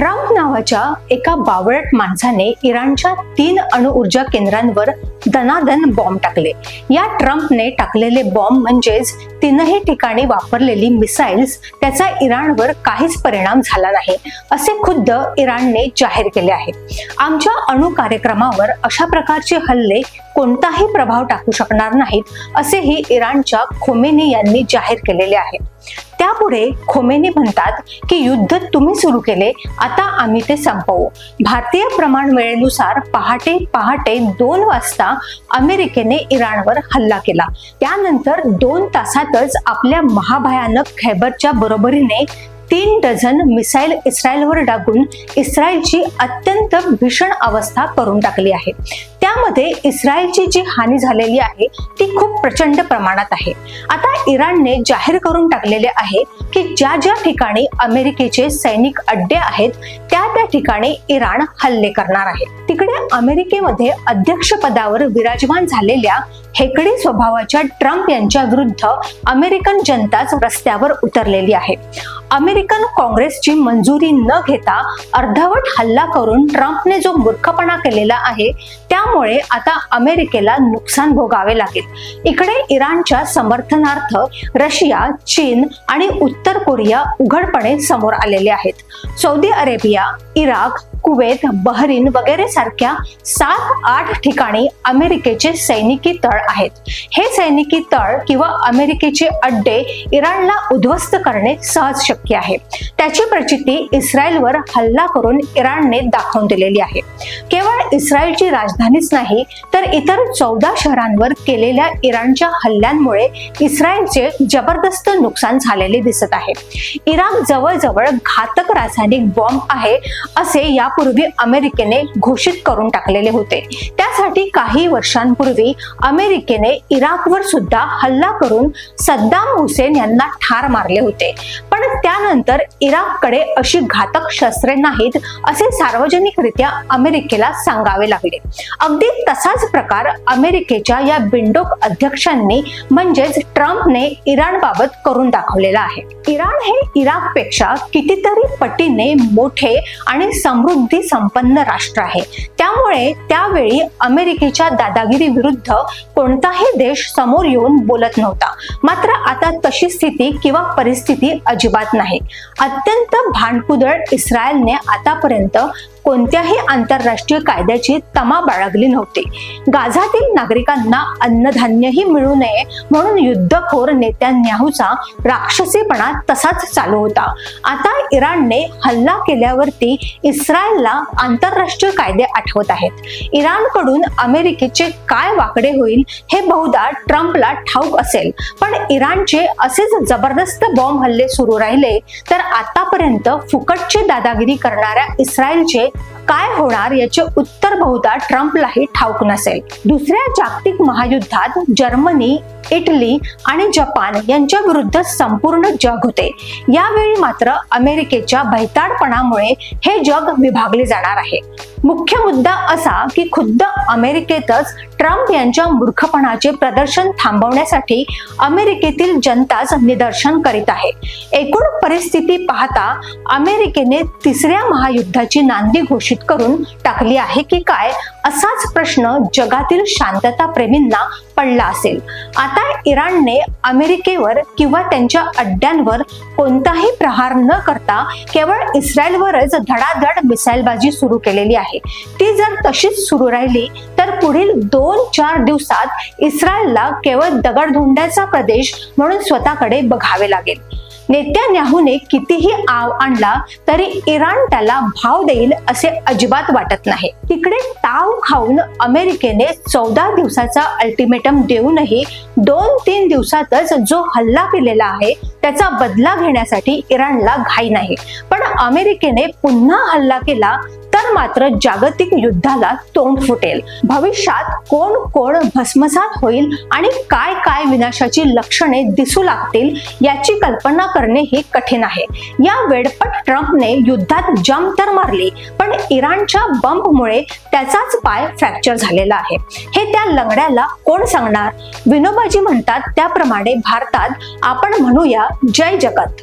Trump नावाच्या एका बावळट माणसाने इराणच्या तीन अणुऊर्जा केंद्रांवर दनादन बॉम्ब टाकले. या ट्रम्पने टाकलेले बॉम्ब म्हणजेच तीनही ठिकाणी वापरलेली मिसाईल्स त्याचा इराणवर काहीच परिणाम झाला नाही असे खुद्द इराणने जाहीर केले आहे आमच्या अणु कार्यक्रमावर अशा प्रकारचे हल्ले कोणताही प्रभाव टाकू शकणार नाहीत असेही इराणच्या खोमेनी यांनी जाहीर केलेले आहे. त्यापुढे खोमेनी म्हणतात की युद्ध तुम्ही सुरू केले आता आम्ही ते संपवू. भारतीय प्रमाण वेळेनुसार पहाटे पहाटे दोन वाजता अमेरिकेने इराणवर हल्ला केला. त्यानंतर दोन तासातच आपल्या महाभयानक खैबरच्या बरोबरीने तीन डझन मिसाईल इस्रायलवर डागून इस्रायलची अत्यंत भीषण अवस्था करून टाकली आहे. त्यामध्ये इस्रायलची जी हानी झालेली आहे ती खूप प्रचंड प्रमाणात आहे. आता इराणने जाहीर करून टाकलेले आहे की ज्या ज्या ठिकाणी अमेरिकेचे सैनिक अड्डे आहेत त्या त्या ठिकाणी इराण हल्ले करणार आहे. तिकडे अमेरिकेमध्ये अध्यक्षपदावर विराजमान झालेल्या हेकडी स्वभावाच्या ट्रम्प यांच्या विरुद्ध अमेरिकन जनताच रस्त्यावर उतरलेली आहे. अमेरिकन काँग्रेसची मंजुरी न घेता अर्धवट हल्ला करून ट्रम्पने जो मूर्खपणा केलेला आहे त्यामुळे आता अमेरिकेला नुकसान भोगावे लागेल. इकडे इराणच्या समर्थनार्थ रशिया चीन आणि उत्तर कोरिया उघडपणे समोर आलेले आहेत. Saudi Arabia Iraq Kuwait Bahrain वगैरे सारख्या सात आठ ठिकाणी अमेरिकेचे सैनिकी तळ आहेत. हे सैनिकी तळ किंवा अमेरिकेचे अड्डे इराणला उद्ध्वस्त करणे सहज शक्य आहे. त्याची प्रचिती इस्रायलवर हल्ला करून इराणने दाखवून दिलेली आहे. केवळ इस्रायलची राजधानीच नाही तर इतर चौदा शहरांवर केलेल्या इराणच्या हल्ल्यांमुळे इस्रायलचे जबरदस्त नुकसान झालेले दिसत आहे. इराक जवळजवळ घातक रासायनिक बॉम्ब आहे असे या यापूर्वी अमेरिकेने घोषित करून टाकलेले होते. त्या यासाठी काही वर्षांपूर्वी अमेरिकेने इराकवर सुद्धा हल्ला करून सद्दाम हुसेन यांना ठार मारले होते. पण त्यानंतर इराककडे अशी घातक शस्त्रे नाहीत असे सार्वजनिकरित्या अमेरिकेला सांगावे लागले. अगदी तसाच प्रकार अमेरिकेच्या या बिंडोक अध्यक्षांनी म्हणजेच ट्रम्पने इराणबाबत करून दाखवलेला आहे. इराण हे इराकपेक्षा कितीतरी पटीने मोठे आणि समृद्धी संपन्न राष्ट्र आहे. त्यामुळे त्यावेळी अमेरिकेच्या दादागिरी विरुद्ध कोणताही देश समोर येऊन बोलत नव्हता. मात्र आता तशी स्थिती किंवा परिस्थिती अजिबात नाही. अत्यंत भांडकुदळ इस्रायलने आतापर्यंत कोणत्याही आंतरराष्ट्रीय कायद्याची तमा बाळगली नव्हती. गाझातील नागरिकांना अन्नधान्यही मिळू नये म्हणून युद्धखोर नेत्यान्याहूचा राक्षसीपणा तसाच चालू होता. आता इराणने हल्ला केल्यावरती इस्रायलला आंतरराष्ट्रीय कायदे आठवत आहेत. इराणकडून अमेरिकेचे काय वाकडे होईल हे बहुधा ट्रम्पला ठाऊक असेल. पण इराणचे असेच जबरदस्त बॉम्ब हल्ले सुरू राहिले तर आतापर्यंत फुकटची दादागिरी करणाऱ्या इस्रायलचे काय होणार याचे उत्तर बहुधा ट्रम्पलाही ठाऊक नसेल. दुसऱ्या जागतिक महायुद्धात जर्मनी इटली आणि जपान यांच्या विरुद्ध संपूर्ण जग होते. यावेळी मात्र अमेरिकेच्या भैताडपणामुळे हे जग विभागले जाणार आहे. मुख्य मुद्दा असा की खुद्द अमेरिकेतच ट्रम्प यांच्या मूर्खपणाचे प्रदर्शन थांबवण्यासाठी अमेरिकेतील जनताच निदर्शन करीत आहे. एकूण परिस्थिती पाहता अमेरिकेने तिसऱ्या महायुद्धाची नांदी घोषित करून टाकली आहे की काय असाच प्रश्न जगातील शांतता प्रेमींना पडला असेल. आता इराणने अमेरिकेवर किंवा त्यांच्या अड्ड्यांवर कोणताही प्रहार न करता केवळ इस्रायलवरच धडाधड मिसाईलबाजी सुरू केलेली आहे. ती जर तशीच सुरू राहिली तर पुढील दोन चार दिवसात इस्रायलला केवळ दगडधोंड्याचा प्रदेश म्हणून स्वतःकडे बघावे लागेल. नेत्यान्याहूने कितीही आव आणला तरी इराण त्याला भाव देईल असे अजिबात वाटत नाही. तिकडे ताव खाऊन अमेरिकेने चौदा दिवसाचा अल्टिमेटम देऊनही दोन तीन दिवसातच जो हल्ला केलेला आहे त्याचा बदला घेण्यासाठी इराणला घाई नाही. पण अमेरिकेने पुन्हा हल्ला केला तर मात्र जागतिक युद्धाला तोंड फुटेल. भविष्यात कोण कोण भस्मसात होईल आणि काय काय विनाशाची लक्षणे दिसू लागतील याची कल्पना करणे हे कठीण आहे. या वेडपट ट्रम्पने युद्धात जम तर मारली पण इराणच्या बंबमुळे त्याचाच पाय फ्रॅक्चर झालेला आहे. हे त्या लंगड्याला कोण सांगणार? विनोबाजी म्हणतात त्याप्रमाणे भारतात आपण म्हणूया जय जगत.